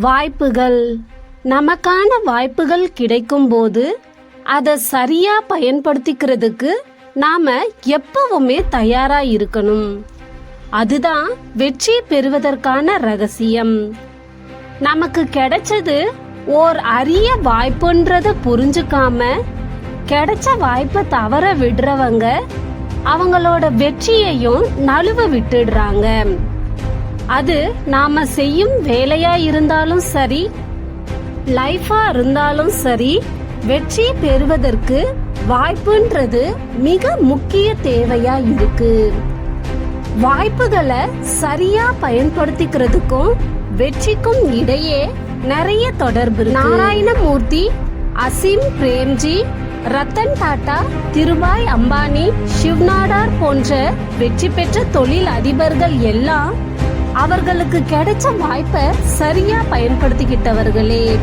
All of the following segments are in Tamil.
வாய்ப்புகள். நமக்கான வாய்ப்புகள் கிடைக்கும்போது அதை சரியா பயன்படுத்திக்கிறதுக்கு நாம எப்பவுமே தயாரா இருக்கணும். அதுதான் வெற்றி பெறுவதற்கான ரகசியம். நமக்கு கிடைச்சது ஓர் அரிய வாய்ப்புன்றத புரிஞ்சுக்காம கிடைச்ச வாய்ப்பை தவற விடுறவங்க அவங்களோட வெற்றியையும் நழுவ விட்டுடுறாங்க. அது நாம செய்யும் வேலையா இருந்தாலும் சரி லைஃபா இருந்தாலும் சரி வெற்றி பெறுவதற்கு வாய்ப்புன்றது மிக முக்கிய தேவையா இருக்கு. வாய்ப்புகளை சரியா பயன்படுத்திக்கிறதுக்கும் வெற்றிக்கும் இடையே நிறைய தொடர்பு நாராயணமூர்த்தி அசீம் பிரேம்ஜி ரத்தன் டாடா திருபாய் அம்பானி சிவ்நாடார் போன்ற வெற்றி பெற்ற தொழில் அதிபர்கள் எல்லாம் அவர்களுக்கு கிடைச்ச வாய்ப்பை சரியா பயன்படுத்திக்கிட்டவர்களே.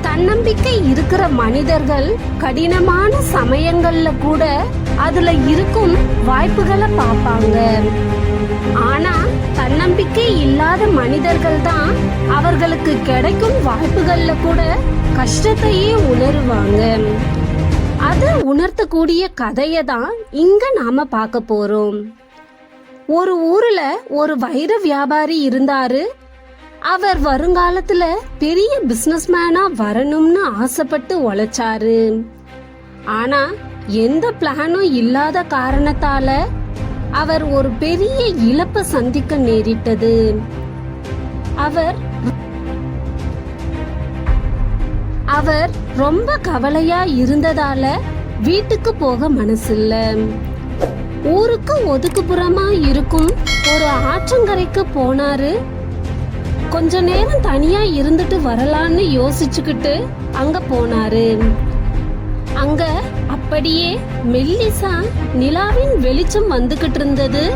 தன்னம்பிக்கை இருக்கிற மனிதர்கள் கடினமான சமயங்கள்ல கூட அதுல இருக்கும் வாய்ப்புகளை பார்ப்பாங்க. ஆனா தன்னம்பிக்கை இல்லாத மனிதர்கள் தான் அவர்களுக்கு கிடைக்கும் வாய்ப்புகள்ல கூட கஷ்டத்தையே உணருவாங்க. அது உணர்த்தக்கூடிய கதையை தான் இங்க நாம பார்க்க போறோம். ஒரு ஊர்ல ஒரு வைர வியாபாரி இருந்தாரு. அவர் வருங்காலத்துல பெரிய பிசினஸ்மேனா வரணும்னு ஆசைப்பட்டு உழைச்சாரு. ஆனா எந்த பிளானும் இல்லாத காரணத்தால அவர் ஒரு பெரிய இழப்பை சந்திக்க நேரிட்டது. அவர் அவர் ரொம்ப கவலையா இருந்ததால வீட்டுக்கு போக மனசில்ல. ஊருக்கு ஒதுக்குப்புறமா இருக்கும். ஒரு ஆற்றங்கரைக்கு போனாரு. கொஞ்ச நேரம் தனியா இருந்துட்டு வரலான்னு யோசிச்சுக்கிட்டு அங்க போனாரு. அங்க அப்படியே மெல்லிசா நிலாவின் வெளிச்சம் வந்துகிட்டு இருந்தது.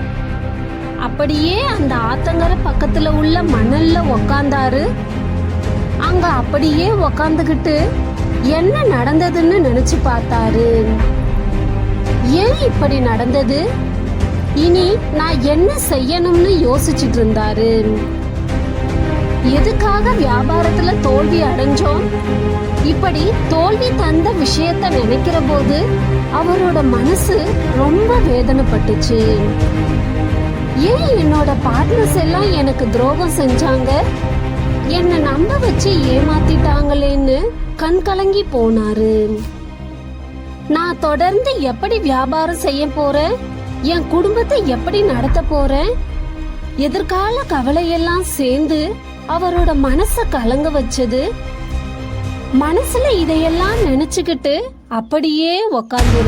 அப்படியே அந்த ஆத்தங்கரை பக்கத்துல உள்ள மணல்ல உக்காந்தாரு. அங்க அப்படியே உக்காந்துகிட்டு என்ன நடந்ததுன்னு நினைச்சு பார்த்தாரு. ஏன் இப்படி நடந்தது? இனி நான் என்ன செய்யணும்னு யோசிச்சுட்டு இருந்தாரு எதுக்காக வியாபாரத்துல தோல்வி அடைஞ்சோம்? இப்படி தோல்வி தந்த விஷயத்த நினைக்கிற போது அவரோட மனசு ரொம்ப வேதனைப்பட்டுச்சு. ஏன் என்னோட பார்ட்னர்ஸ் எல்லாம் எனக்கு துரோகம் செஞ்சாங்க? என்னை நம்ப வச்சு ஏமாத்திட்டாங்களேன்னு கண் கலங்கி போனாரு. நான் தொடர்ந்து எப்படி வியாபாரம் செய்ய போறேன்? என் குடும்பத்தை எப்படி நடத்த போறேன்? எதிர்கால கவலையெல்லாம் சேர்ந்து அவரோட மனச கலங்க வச்சது. மனசுல இதையெல்லாம் நினைச்சுக்கிட்டு அப்படியே உக்காந்து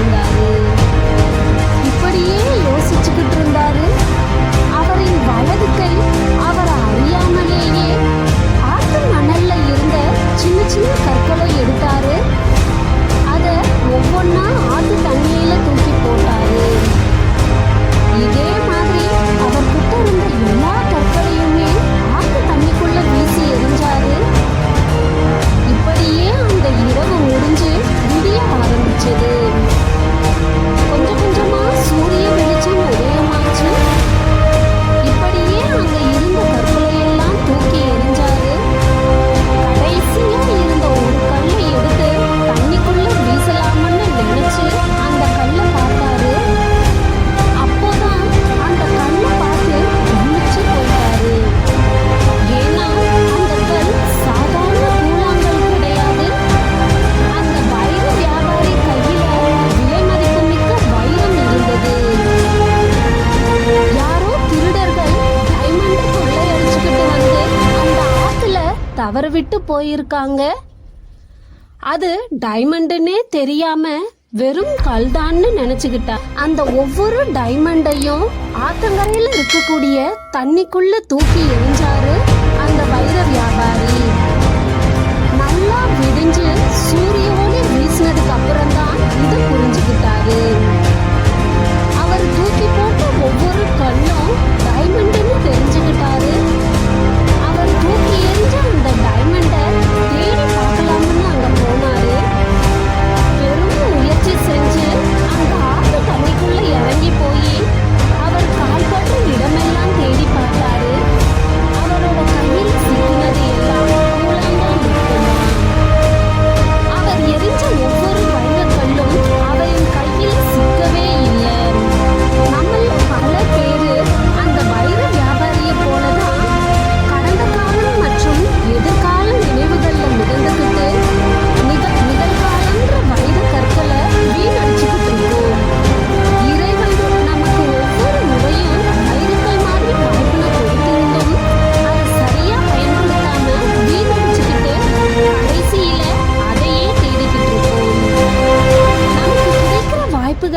அவர் விட்டு போயிருக்காங்க. அது டைமண்டுன்னே தெரியாம வெறும் கல்தான்னு நினைச்சுக்கிட்டா. அந்த ஒவ்வொரு டைமண்டையும் ஆத்தங்கரையில இருக்கக்கூடிய தண்ணிக்குள்ள தூக்கி எரிஞ்சாரு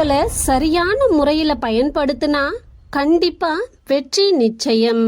வாய்ப்புகளை சரியான முறையில் பயன்படுத்தினா கண்டிப்பாக வெற்றி நிச்சயம்.